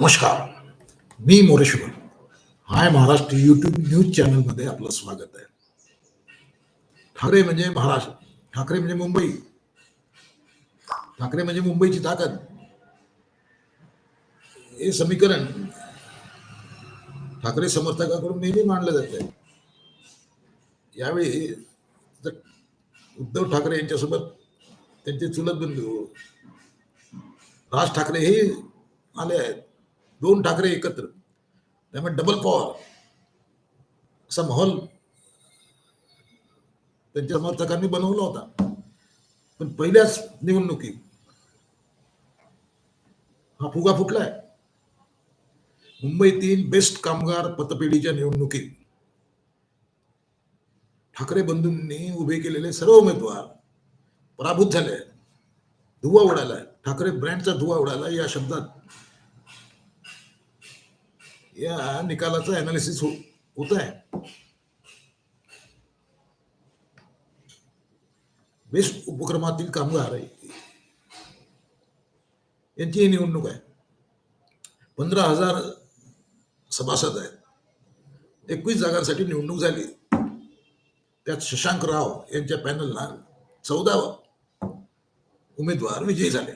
नमस्कार. मी Moreshwar hi Maharashtra YouTube news चॅनलमध्ये आपलं स्वागत आहे. ठाकरे म्हणजे महाराष्ट्र ठाकरे म्हणजे मुंबई. ठाकरे म्हणजे मुंबईची ताकद. हे समीकरण ठाकरे समर्थकाकडून नेहमी मांडलं जात आहे. यावेळी उद्धव ठाकरे यांच्यासोबत त्यांचे चुलत बंधू राज ठाकरे हे आले आहेत. दोन ठाकरे एकत्र. त्यामुळे डबल पॉवर असा माहोल त्यांच्या समर्थकांनी बनवला होता. पण पहिल्याच निवडणुकीत हा फुगा फुटलाय. मुंबईतील बेस्ट कामगार पतपेढीच्या निवडणुकीत ठाकरे बंधूंनी उभे केलेले सर्व उमेदवार पराभूत झाले धुवा उडालाय. ठाकरे ब्रँडचा धुवा उडाला या शब्दात या निकालाचं अनालिसिस होत आहे बेस्ट उपक्रमातील कामगार यांची ही निवडणूक आहे. पंधरा हजार सभासद आहेत. एकवीस जागांसाठी निवडणूक झाली. त्यात शशांक राव यांच्या पॅनलला चौदा उमेदवार विजयी झाले.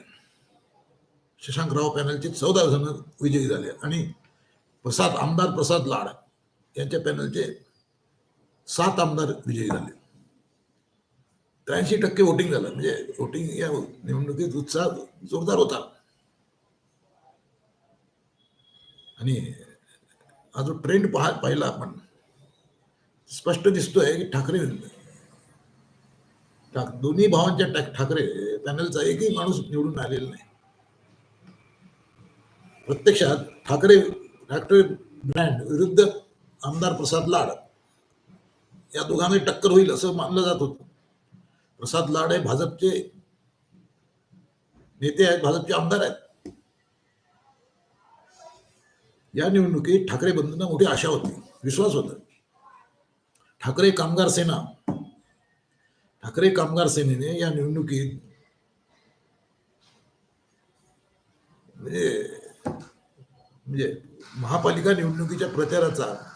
शशांक राव पॅनलचे चौदा जण विजयी झाले. आणि प्रसाद आमदार प्रसाद लाड यांच्या पॅनलचे सात आमदार विजयी झाले. त्र्याऐंशी टक्के वोटिंग झालं. म्हणजे वोटिंग या निवडणुकीत उत्साह जोरदार होता. आणि हा जो ट्रेंड पहा पाहिला आपण स्पष्ट दिसतोय की ठाकरे ठाक- दोन्ही भावांच्या ठाकरे पॅनलचा एकही माणूस निवडून आलेला नाही. प्रत्यक्षात ठाकरे ठाकरे ब्रँड विरुद्ध आमदार प्रसाद लाड. या दोघांनी टक्कर होईल असं मानलं जात होतं. प्रसाद लाड हे भाजपचे नेते आहेत भाजपचे आमदार आहेत. या निवडणुकीत ठाकरे बंधूंना मोठी आशा होती विश्वास होता. ठाकरे कामगार सेना ठाकरे कामगार सेनेने या निवडणुकीत म्हणजे म्हणजे महापालिका निवडणुकीच्या प्रचाराचा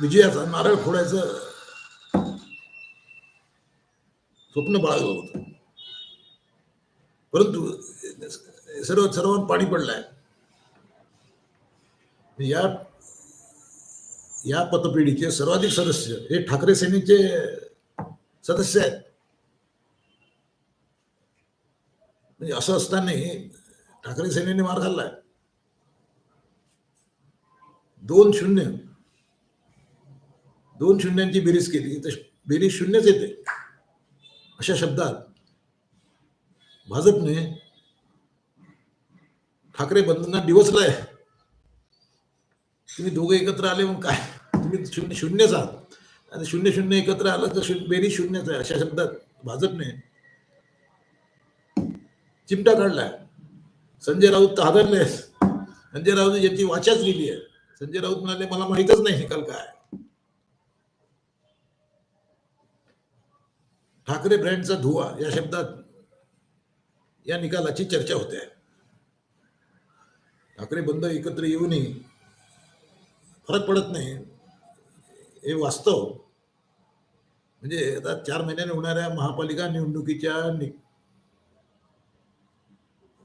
विजयाचा नारळ फोडायचं स्वप्न बाळगलं होतं. परंतु सर्व सर्वांना पाणी पडलंय. या या पतपेढीचे सर्वाधिक सदस्य हे ठाकरे सेनेचे सदस्य आहेत. म्हणजे असं असताना ठाकरे सेनेने मार खाल्लाय. दोन शून्य. दोन शून्यांची बेरीज केली तर बेरीज शून्यच येते. अशा शब्दात भाजपने ठाकरे बंधूंना डिवचलाय. तुम्ही दोघे एकत्र आले मग काय? तुम्ही शून्य शून्यच आहात. आणि शून्य शून्य एकत्र आलं तर शून्य बेरीज शून्यच आहे. अशा शब्दात भाजपने चिमटा काढलाय. संजय राऊत तर हादरले संजय राऊत यांची वाचाच लिहिली आहे. संजय राऊत म्हणाले मला माहितच नाही निकाल काय ठाकरे ब्रँडचा धुवा या शब्दात या निकालाची चर्चा होते. ठाकरे बंद एकत्र येऊनही फरक पडत नाही. हे वास्तव. म्हणजे आता चार महिन्याने होणाऱ्या महापालिका निवडणुकीच्या नि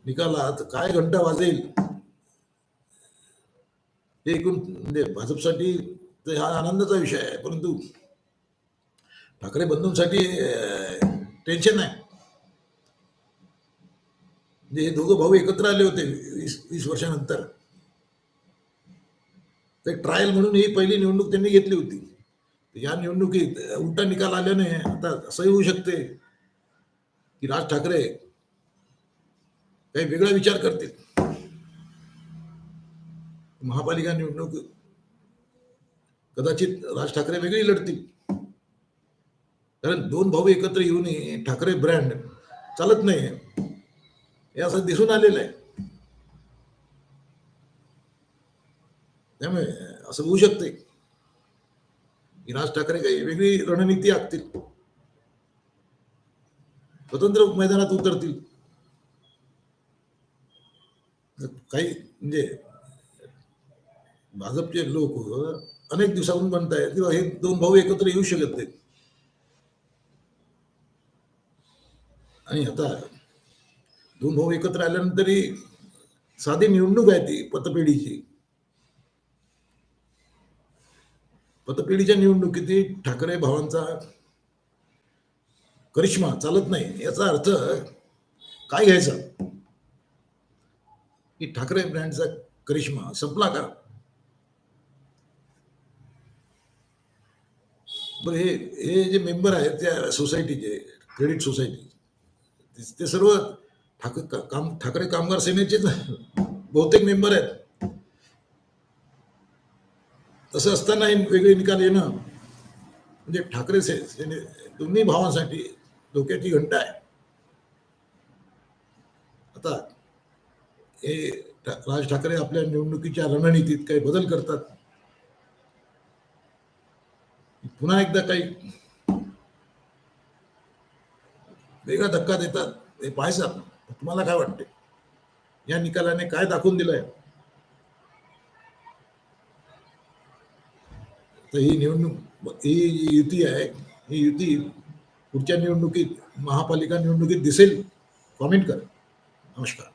निकालात काय घंटा वाजेल? हे एकूण म्हणजे भाजपसाठी तर हा आनंदाचा विषय आहे परंतु ठाकरे बंधूंसाठी टेन्शन आहे म्हणजे हे दोघं भाऊ एकत्र आले होते वीस वीस वर्षानंतर. ते ट्रायल म्हणून ही पहिली निवडणूक त्यांनी घेतली होती. या निवडणुकीत उलटा निकाल आल्याने आता असंही होऊ शकते की राज ठाकरे काही वेगळा विचार करतील. महापालिका निवडणूक कदाचित राज ठाकरे वेगळी लढतील. कारण दोन भाऊ एकत्र येऊनही ठाकरे ब्रँड चालत नाही हे असं दिसून आलेलं आहे. त्यामुळे असं होऊ शकते की राज ठाकरे काही वेगळी रणनीती आखतील. स्वतंत्र मैदानात उतरतील. काही म्हणजे भाजपचे लोक अनेक दिवसाहून म्हणतायत किंवा हे दोन भाऊ एकत्र येऊ शकत नाहीत. आणि आता दोन भाऊ एकत्र आल्यानंतरही साधी निवडणूक आहे ती पतपेढीची. पतपेढीच्या निवडणुकीत ठाकरे भावांचा करिश्मा चालत नाही याचा अर्थ काय घ्यायचा? की ठाकरे ब्रँडचा करिश्मा संपला का? बरं हे हे जे मेंबर आहेत त्या सोसायटीचे क्रेडिट सोसायटी ते- सर्व ठाक काम ठाकरे कामगार सेनेचेच बहुतेक मेंबर आहेत. तसं असताना वेगळे निकाल येणं म्हणजे ठाकरे से सेने दोन्ही भावांसाठी धोक्याची घंटा आहे. आता हे राज ठाकरे आपल्या निवडणुकीच्या रणनीतीत काही बदल करतात. पुन्हा एकदा काही वेगळा धक्का देतात. हे पाहायचं तुम्हाला काय वाटते या निकालाने काय दाखवून दिलंय? तर ही निवडणूक ही जी युती आहे. ही युती पुढच्या निवडणुकीत महापालिका निवडणुकीत दिसेल. कॉमेंट करा. नमस्कार.